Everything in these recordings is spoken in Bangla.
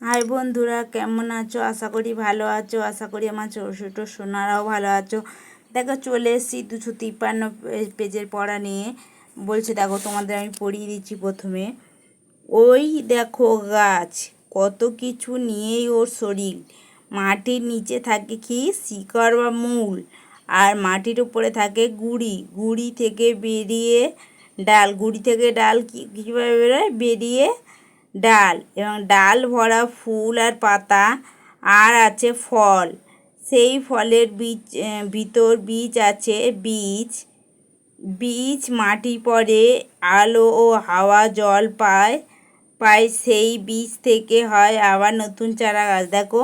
হাই বন্ধুরা, কেমন আছো? আশা করি ভালো আছো। আশা করি আমার ছোটো ছোটো সোনারাও ভালো আছো। দেখো, চলে এসেছি দুশো তিপ্পান্ন পেজের পড়া নিয়ে। বলছে, দেখো, তোমাদের আমি পড়িয়ে দিচ্ছি প্রথমে। ওই দেখো গাছ, কত কিছু নিয়েই ওর শরীর। মাটির নিচে থাকে কি? শিকড় বা মূল। আর মাটির উপরে থাকে গুড়ি। গুড়ি থেকে বেরিয়ে ডাল, গুড়ি থেকে ডাল কী, কীভাবে বেরোয়? বেরিয়ে ডাল এবং ডাল ভরা ফুল আর পাতা, আর আছে ফল। সেই ফলের বীজ ভিতর বীজ আছে বীজ। বীজ মাটি পড়ে আলো ও হাওয়া জল পায় পায় সেই বীজ থেকে হয় আবার নতুন চারা গাছ। দেখো,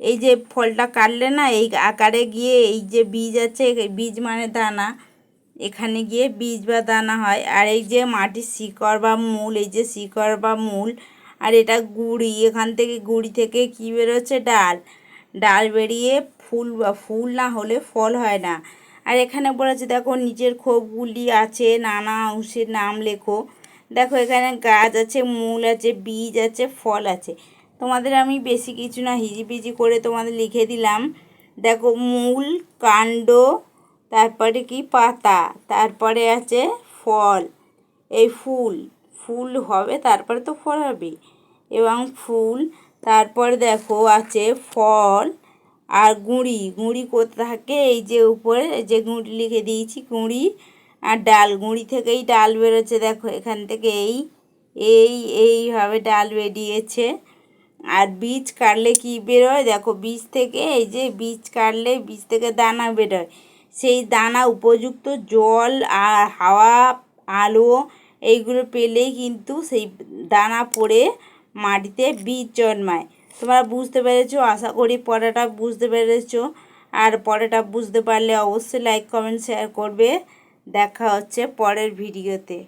এই যে ফলটা কাটলে না, এই আকারে গিয়ে এই যে বীজ আছে, বীজ মানে দানা। এখানে গিয়ে বীজ বা দানা হয়। আর এই যে মাটির শিকড় বা মূল, এই যে শিকড় বা মূল, আর এটা গুড়ি, এখান থেকে গুড়ি থেকে কী বেরোচ্ছে? ডাল। ডাল বেরিয়ে ফুল বা ফুল না হলে ফল হয় না। আর এখানে বলেছে, দেখো নিচের খোপগুলি আছে, নানা অংশের নাম লেখো। দেখো এখানে গাছ আছে, মূল আছে, বীজ আছে, ফল আছে। তোমাদের আমি বেশি কিছু না, হিজিবিজি করে তোমাদের লিখে দিলাম। দেখো মূল, কাণ্ড তারপরে কি? পাতা। তারপরে আছে ফল। এই ফুল। ফুল হবে, তারপরে তো ফল হবে এবং ফুল, তারপর দেখো আছে ফল আর গুঁড়ি। গুঁড়ি কোথা থাকে? এই যে উপরে যে গুঁড়ি লিখে দিয়েছি, গুঁড়ি আর ডাল। গুঁড়ি থেকেই ডাল বেরোচ্ছে, দেখো এখান থেকে এই এই, এইভাবে ডাল বেরিয়েছে। আর বীজ কাটলে কি বেরোয়? দেখো বীজ থেকে, এই যে বীজ কাটলে, বীজ থেকে দানা বেরোয়। সেই দানা উপযুক্ত জল আর হাওয়া, আলো এইগুলো পেলেই কিন্তু সেই দানা পড়ে মাটিতে বীজ জন্মায় তোমরা বুঝতে পেরেছ, আশা করি পড়াটা বুঝতে পেরেছ। আর পড়াটা বুঝতে পারলে অবশ্যই লাইক কমেন্ট শেয়ার করবে। দেখা হচ্ছে পরের ভিডিওতে